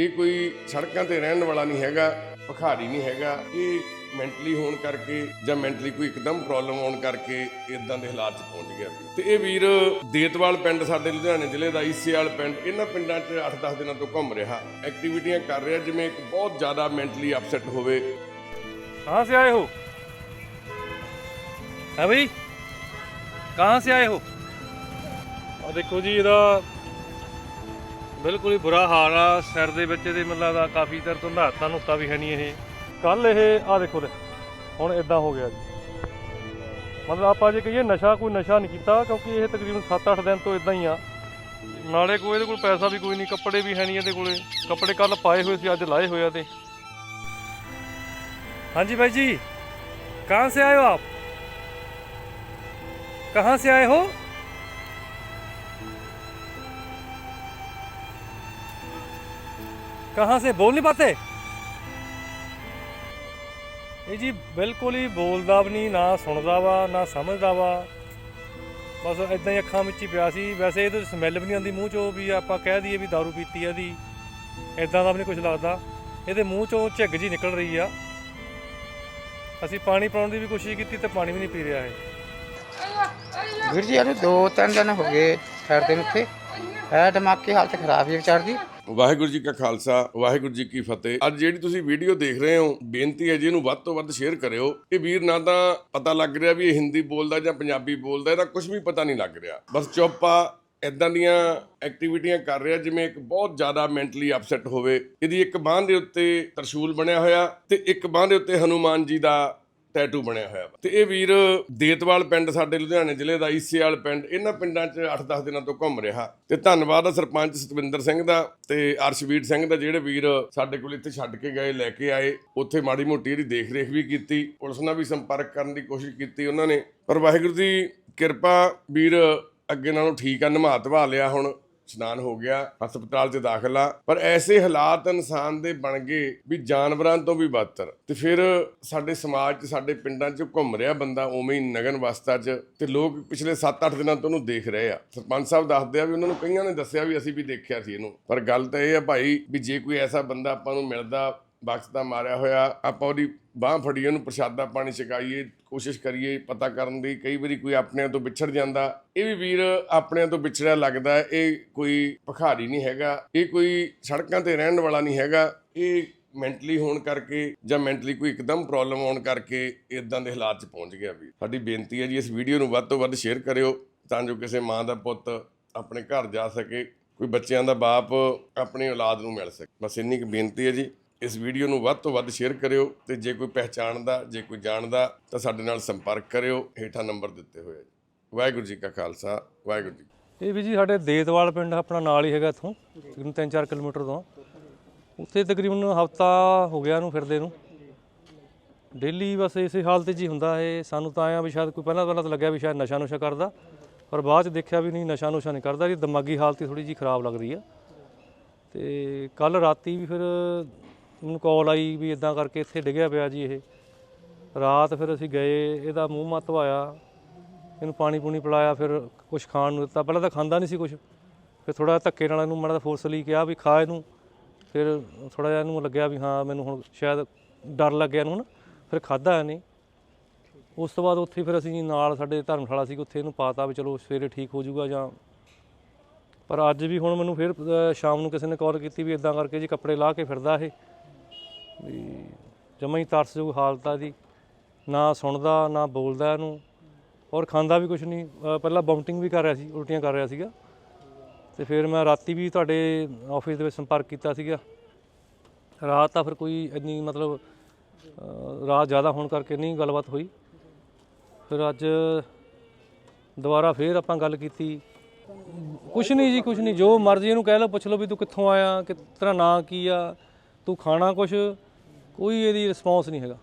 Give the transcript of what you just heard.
ਇਹ ਕੋਈ ਸੜਕਾਂ ਤੇ ਰਹਿਣ ਵਾਲਾ ਨਹੀਂ ਹੈਗਾ ਭਖਾਰੀ ਨਹੀਂ ਹੈਗਾ ਇਹ ਮੈਂਟਲੀ ਹੋਣ ਕਰਕੇ ਜਾਂ ਮੈਂਟਲੀ ਕੋਈ ਇੱਕਦਮ ਪ੍ਰੋਬਲਮ ਆਉਣ ਕਰਕੇ ਇਦਾਂ ਦੇ ਹਾਲਾਤ ਪਹੁੰਚ ਗਿਆ ਤੇ ਇਹ ਵੀਰ ਦੇਤਵਾਲ ਪਿੰਡ ਸਾਡੇ ਲੁਧਿਆਣੇ ਜ਼ਿਲ੍ਹੇ ਦਾ ਈਸੇਵਾਲ ਪਿੰਡ ਇਹਨਾਂ ਪਿੰਡਾਂ 'ਚ 8-10 ਦਿਨਾਂ ਤੋਂ ਘੁੰਮ ਰਿਹਾ। ਐਕਟੀਵਿਟੀਆਂ ਕਰ ਰਿਹਾ ਜਿਵੇਂ ਇੱਕ ਬਹੁਤ ਜ਼ਿਆਦਾ ਮੈਂਟਲੀ ਅਪਸੈਟ ਹੋਵੇ। ਕਹਾਂ ਸੇ ਆਏ ਹੋ? ਹੈ ਭਈ ਕਹਾਂ ਸੇ ਆਏ ਹੋ? ਆ ਦੇਖੋ ਜੀ ਇਹਦਾ ਬਿਲਕੁਲ ਹੀ ਬੁਰਾ ਹਾਲ ਆ। ਸਿਰ ਦੇ ਵਿੱਚ ਇਹਦੇ ਮਤਲਬ ਦਾ ਕਾਫੀ ਤਰ ਤੋਂ ਨਹਾਤਾ ਨੁਕਤਾ ਵੀ ਹੈ ਨਹੀਂ ਇਹ। ਕੱਲ ਇਹ ਆ ਦੇਖੋ ਲੈ ਹੁਣ ਇਦਾਂ ਹੋ ਗਿਆ ਜੀ। ਮਤਲਬ ਆਪਾਂ ਜੇ ਕਹੀਏ ਨਸ਼ਾ ਕੋਈ ਨਸ਼ਾ ਨਹੀਂ ਕੀਤਾ, ਕਿਉਂਕਿ ਇਹ ਤਕਰੀਬਨ 7-8 ਦਿਨ ਤੋਂ ਇਦਾਂ ਹੀ ਆ। ਨਾਲੇ ਕੋਈ ਇਹਦੇ ਕੋਲ ਪੈਸਾ ਵੀ ਕੋਈ ਨਹੀਂ, ਕੱਪੜੇ ਵੀ ਹੈ ਨਹੀਂ ਇਹਦੇ ਕੋਲੇ। ਕੱਪੜੇ ਕੱਲ ਪਾਏ ਹੋਏ ਸੀ, ਅੱਜ ਲਾਏ ਹੋਏ ਆ ਤੇ। ਹਾਂਜੀ ਭਾਈ ਜੀ, ਕਹਾਂ ਸੇ ਆਏ ਹੋ ਆਪ? ਕਹਾਂ ਸੇ ਆਏ ਹੋ? कहाँ से बोल नहीं पाते ਇਹ ਜੀ ਬਿਲਕੁਲ ਹੀ ਬੋਲਦਾ ਵੀ ਨਹੀਂ ਨਾ ਸੁਣਦਾ ਵਾ ਨਾ ਸਮਝਦਾ ਵਾ ਬਸ ਇਦਾਂ ਹੀ ਅੱਖਾਂ ਵਿੱਚ ਹੀ ਪਿਆ ਸੀ ਵੈਸੇ ਇਹਦੇ ਸਮੈਲ ਵੀ ਨਹੀਂ ਆਉਂਦੀ ਮੂੰਹ ਚੋਂ ਵੀ ਆਪਾਂ ਕਹਿ ਦਈਏ ਵੀ दारू ਪੀਤੀ ਆ ਇਹਦੀ ਇਦਾਂ ਦਾ ਵੀ ਨਹੀਂ ਕੁਝ ਲੱਗਦਾ ਇਹਦੇ ਮੂੰਹ ਚੋਂ ਝੱਗ ਜੀ ਨਿਕਲ ਰਹੀ ਆ ਅਸੀਂ ਪਾਣੀ ਪਾਉਣ ਦੀ ਵੀ ਕੋਸ਼ਿਸ਼ ਕੀਤੀ ਤੇ ਪਾਣੀ ਵੀ ਨਹੀਂ ਪੀ ਰਿਹਾ ਇਹ ਵੀਰ ਜੀ ਇਹਨੂੰ ਦੋ ਤਿੰਨ ਦਿਨ ਹੋ ਗਏ ਠਹਿਰਦੇ ਨੂੰ ਉੱਥੇ ਹੈ ਦਿਮਾਗ ਦੀ ਹਾਲਤ ਖਰਾਬ ਹੈ ਵਿਚਾਰ ਦੀ ਵਾਹਿਗੁਰੂ ਜੀ ਕਾ ਖਾਲਸਾ, ਵਾਹਿਗੁਰੂ ਜੀ ਕੀ ਫਤਿਹ। ਅੱਜ ਜਿਹੜੀ ਤੁਸੀਂ ਵੀਡੀਓ ਦੇਖ ਰਹੇ ਹੋ, ਬੇਨਤੀ ਹੈ ਜੀ ਇਹਨੂੰ ਵੱਧ ਤੋਂ ਵੱਧ ਸ਼ੇਅਰ ਕਰਿਓ। ਇਹ ਵੀਰ ਨਾ ਤਾਂ ਪਤਾ ਲੱਗ ਰਿਹਾ ਵੀ ਇਹ ਹਿੰਦੀ ਬੋਲਦਾ ਜਾਂ ਪੰਜਾਬੀ ਬੋਲਦਾ, ਇਹਦਾ ਕੁਝ ਵੀ ਪਤਾ ਨਹੀਂ ਲੱਗ ਰਿਹਾ। ਬਸ ਚੁੱਪਾ ਆ ਇਦਾਂ ਦੀਆਂ ਐਕਟੀਵਿਟੀਆਂ ਕਰ ਰਿਹਾ, ਜਿਵੇਂ ਇੱਕ ਬਹੁਤ ਜ਼ਿਆਦਾ ਮੈਂਟਲੀ ਅਪਸੈਟ ਹੋਵੇ। ਇਹਦੀ ਇੱਕ ਬਾਂਹ ਦੇ ਉੱਤੇ ਤਰਸ਼ੂਲ ਬਣਿਆ ਹੋਇਆ ਤੇ ਇੱਕ ਬਾਂਹ ਦੇ ਉੱਤੇ ਹਨੂਮਾਨ ਜੀ ਦਾ ਟੈਟੂ ਬਣਿਆ ਹੋਇਆ ਵਾ। ਤੇ ਇਹ ਵੀਰ ਦੇਤਵਾਲ ਪਿੰਡ, ਸਾਡੇ ਲੁਧਿਆਣੇ ਜ਼ਿਲ੍ਹੇ ਦਾ ਈਸੇਵਾਲ ਪਿੰਡ, ਇਹਨਾਂ ਪਿੰਡਾਂ 'ਚ 8-10 ਦਿਨਾਂ ਤੋਂ ਘੁੰਮ ਰਿਹਾ। ਤੇ ਧੰਨਵਾਦ ਆ ਸਰਪੰਚ ਸਤਵਿੰਦਰ ਸਿੰਘ ਦਾ ਤੇ ਅਰਸ਼ਵੀਰ ਸਿੰਘ ਦਾ, ਜਿਹੜੇ ਵੀਰ ਸਾਡੇ ਕੋਲ ਇੱਥੇ ਛੱਡ ਕੇ ਗਏ, ਲੈ ਕੇ ਆਏ। ਉੱਥੇ ਮਾੜੀ ਮੋਟੀ ਇਹਦੀ ਦੇਖ ਰੇਖ ਵੀ ਕੀਤੀ, ਪੁਲਿਸ ਨਾਲ ਵੀ ਸੰਪਰਕ ਕਰਨ ਦੀ ਕੋਸ਼ਿਸ਼ ਕੀਤੀ ਉਹਨਾਂ ਨੇ। ਪਰ ਵਾਹਿਗੁਰੂ ਦੀ ਕਿਰਪਾ ਵੀਰ ਅੱਗੇ ਨਾਲੋਂ ਠੀਕ ਆ, ਨਿਭਾ ਧਵਾ ਲਿਆ ਹੁਣ। ਇਸ਼ਨਾਨ ਹੋ ਗਿਆ, ਹਸਪਤਾਲ 'ਚ ਦਾਖਲਾ। ਪਰ ਐਸੇ ਹਾਲਾਤ ਇਨਸਾਨ ਦੇ ਬਣ ਗਏ ਵੀ ਜਾਨਵਰਾਂ ਤੋਂ ਵੀ ਬਦਤਰ। ਤੇ ਫਿਰ ਸਾਡੇ ਸਮਾਜ 'ਚ, ਸਾਡੇ ਪਿੰਡਾਂ 'ਚ ਘੁੰਮ ਰਿਹਾ ਬੰਦਾ ਉਵੇਂ ਹੀ ਨਗਨ ਵਸਤਾ 'ਚ ਤੇ ਲੋਕ ਪਿਛਲੇ 7-8 ਦਿਨਾਂ ਤੋਂ ਉਹਨੂੰ ਦੇਖ ਰਹੇ ਆ। ਸਰਪੰਚ ਸਾਹਿਬ ਦੱਸਦੇ ਆ ਵੀ ਉਹਨਾਂ ਨੂੰ ਕਈਆਂ ਨੇ ਦੱਸਿਆ ਵੀ ਅਸੀਂ ਵੀ ਦੇਖਿਆ ਸੀ ਇਹਨੂੰ। ਪਰ ਗੱਲ ਤਾਂ ਇਹ ਆ ਭਾਈ ਵੀ ਜੇ ਕੋਈ ਐਸਾ ਬੰਦਾ ਆਪਾਂ ਨੂੰ ਮਿਲਦਾ ਬਖਸ਼ ਦਾ ਮਾਰਿਆ ਹੋਇਆ। ਆਪਾਂ ਉਹਦੀ ਬਾਹ ਫੜੀ, ਉਹਨੂੰ ਪ੍ਰਸ਼ਾਦਾ ਪਾਣੀ ਛਕਾਈਏ, ਕੋਸ਼ਿਸ਼ ਕਰੀਏ ਪਤਾ ਕਰਨ ਦੀ। ਕਈ ਵਾਰੀ ਕੋਈ ਆਪਣਿਆਂ ਤੋਂ ਵਿਛੜ ਜਾਂਦਾ। ਇਹ ਵੀ ਵੀਰ ਆਪਣਿਆਂ ਤੋਂ ਵਿਛੜਿਆ ਲੱਗਦਾ। ਇਹ ਕੋਈ ਭਖਾਰੀ ਨਹੀਂ ਹੈਗਾ। ਇਹ ਕੋਈ ਸੜਕਾਂ ਤੇ ਰਹਿਣ ਵਾਲਾ ਨਹੀਂ ਹੈਗਾ। ਇਹ ਮੈਂਟਲੀ ਹੋਣ ਕਰਕੇ ਜਾਂ ਮੈਂਟਲੀ ਕੋਈ ਇੱਕਦਮ ਪ੍ਰੋਬਲਮ ਆਉਣ ਕਰਕੇ ਇਦਾਂ ਦੇ ਹਾਲਾਤ 'ਚ ਪਹੁੰਚ ਗਿਆ ਵੀਰ। ਸਾਡੀ ਬੇਨਤੀ ਹੈ ਜੀ, ਇਸ ਵੀਡੀਓ ਨੂੰ ਵੱਧ ਤੋਂ ਵੱਧ ਸ਼ੇਅਰ ਕਰਿਓ ਤਾਂ ਜੋ ਕਿਸੇ ਮਾਂ ਦਾ ਪੁੱਤ ਆਪਣੇ ਘਰ ਜਾ ਸਕੇ। ਕੋਈ ਬੱਚਿਆਂ ਦਾ ਬਾਪ ਆਪਣੀ ਔਲਾਦ ਨੂੰ ਮਿਲ ਸਕੇ। ਬਸ ਇੰਨੀ ਕੁ ਬੇਨਤੀ ਹੈ ਜੀ। ਇਸ ਵੀਡੀਓ ਨੂੰ ਵੱਧ ਤੋਂ ਵੱਧ ਸ਼ੇਅਰ ਕਰਿਓ ਤੇ ਜੇ ਕੋਈ ਪਹਿਚਾਣਦਾ, ਜੇ ਕੋਈ ਜਾਣਦਾ ਤਾਂ ਸਾਡੇ ਨਾਲ ਸੰਪਰਕ ਕਰਿਓ। ਹੇਠਾਂ ਨੰਬਰ ਦਿੱਤੇ ਹੋਏ ਆ ਜੀ। ਵਾਹਿਗੁਰੂ ਜੀ ਕਾ ਖਾਲਸਾ, ਵਾਹਿਗੁਰੂ ਜੀ ਇਹ ਵੀ ਜੀ ਸਾਡੇ ਦੇਤਵਾਲ ਪਿੰਡ ਆਪਣਾ ਨਾਲ ਹੀ ਹੈਗਾ ਇੱਥੋਂ, ਤਕਰੀਬਨ 3-4 ਕਿਲੋਮੀਟਰ ਤੋਂ। ਉੱਥੇ ਤਕਰੀਬਨ ਹਫਤਾ ਹੋ ਗਿਆ ਇਹਨੂੰ ਫਿਰਦੇ ਨੂੰ। ਡੇਲੀ ਬਸ ਇਸੇ ਹਾਲਤ 'ਚ ਹੀ ਹੁੰਦਾ ਇਹ। ਸਾਨੂੰ ਤਾਂ ਆਇਆ ਵੀ ਸ਼ਾਇਦ ਕੋਈ ਪਹਿਲਾਂ ਪਹਿਲਾਂ ਤਾਂ ਲੱਗਿਆ ਵੀ ਸ਼ਾਇਦ ਨਸ਼ਾ ਨੁਸ਼ਾ ਕਰਦਾ, ਪਰ ਬਾਅਦ 'ਚ ਦੇਖਿਆ ਵੀ ਨਹੀਂ, ਨਸ਼ਾ ਨੁਸ਼ਾ ਨਹੀਂ ਕਰਦਾ। ਇਹ ਦਿਮਾਗੀ ਹਾਲਤ ਹੀ ਥੋੜੀ ਜੀ ਖਰਾਬ ਲੱਗਦੀ ਆ। ਤੇ ਕੱਲ ਰਾਤੀ ਵੀ ਫਿਰ ਮੈਨੂੰ ਕਾਲ ਆਈ ਵੀ ਇਦਾਂ ਕਰਕੇ ਇੱਥੇ ਡਿੱਗਿਆ ਪਿਆ ਜੀ ਇਹ। ਰਾਤ ਫਿਰ ਅਸੀਂ ਗਏ, ਇਹਦਾ ਮੂੰਹ ਮੱਤ ਧਵਾਇਆ, ਇਹਨੂੰ ਪਾਣੀ ਪੂਣੀ ਪਿਲਾਇਆ, ਫਿਰ ਕੁਝ ਖਾਣ ਨੂੰ ਦਿੱਤਾ। ਪਹਿਲਾਂ ਤਾਂ ਖਾਂਦਾ ਨਹੀਂ ਸੀ ਕੁਝ ਫਿਰ ਥੋੜਾ ਧੱਕੇ ਨਾਲ ਇਹਨੂੰ ਮਾੜਾ ਫੋਰਸਲੀ ਕਿਹਾ ਵੀ ਖਾ ਇਹਨੂੰ। ਫਿਰ ਥੋੜਾ ਜਿਹਾ ਇਹਨੂੰ ਲੱਗਿਆ ਵੀ ਹਾਂ, ਮੈਨੂੰ ਹੁਣ ਸ਼ਾਇਦ ਡਰ ਲੱਗਿਆ ਇਹਨੂੰ ਨਾ। ਫਿਰ ਖਾਦਾ ਇਹਨੇ। ਉਸ ਤੋਂ ਬਾਅਦ ਉੱਥੇ ਫਿਰ ਅਸੀਂ ਨਾਲ ਸਾਡੇ ਧਰਮਸ਼ਾਲਾ ਸੀ ਉੱਥੇ ਇਹਨੂੰ ਪਾਤਾ ਵੀ ਚਲੋ ਸਵੇਰੇ ਠੀਕ ਹੋ ਜਾਊਗਾ ਜਾਂ ਪਰ ਅੱਜ ਵੀ ਹੁਣ ਮੈਨੂੰ ਫਿਰ ਸ਼ਾਮ ਨੂੰ ਕਿਸੇ ਨੇ ਕਾਲ ਕੀਤੀ ਵੀ ਇਦਾਂ ਕਰਕੇ ਜੀ ਕੱਪੜੇ ਲਾ ਕੇ ਫਿਰਦਾ ਇਹ। ਵੀ ਜਮਾਂ ਹੀ ਤਰਸਯੋਗ ਹਾਲਤ ਆ ਦੀ ਨਾ ਸੁਣਦਾ ਨਾ ਬੋਲਦਾ ਇਹਨੂੰ। ਔਰ ਖਾਂਦਾ ਵੀ ਕੁਝ ਨਹੀਂ। ਅ, ਪਹਿਲਾਂ ਵੋਮਟਿੰਗ ਵੀ ਕਰ ਰਿਹਾ ਸੀ ਉਲਟੀਆਂ ਕਰ ਰਿਹਾ ਸੀਗਾ। ਤੇ ਫਿਰ ਮੈਂ ਰਾਤੀ ਵੀ ਤੁਹਾਡੇ ਆਫਿਸ ਦੇ ਵਿੱਚ ਸੰਪਰਕ ਕੀਤਾ ਸੀਗਾ। ਰਾਤ ਤਾਂ ਫਿਰ ਕੋਈ ਇੰਨੀ ਮਤਲਬ ਅ, ਰਾਤ ਜ਼ਿਆਦਾ ਹੋਣ ਕਰਕੇ ਨਹੀਂ ਗੱਲਬਾਤ ਹੋਈ। ਫਿਰ ਅੱਜ ਦੁਬਾਰਾ ਫਿਰ ਆਪਾਂ ਗੱਲ ਕੀਤੀ। ਕੁਛ ਨਹੀਂ ਜੀ ਕੁਛ ਨਹੀਂ। ਜੋ ਮਰਜ਼ੀ ਇਹਨੂੰ ਕਹਿ ਲਓ ਪੁੱਛ ਲਓ ਵੀ ਤੂੰ ਕਿੱਥੋਂ ਆਇਆ ਕਿ ਤੇਰਾ ਨਾਂ ਕੀ ਆ ਤੂੰ ਖਾਣਾ ਕੁਛ ਕੋਈ ਇਹਦੀ ਰਿਸਪੌਂਸ ਨਹੀਂ ਹੈਗਾ।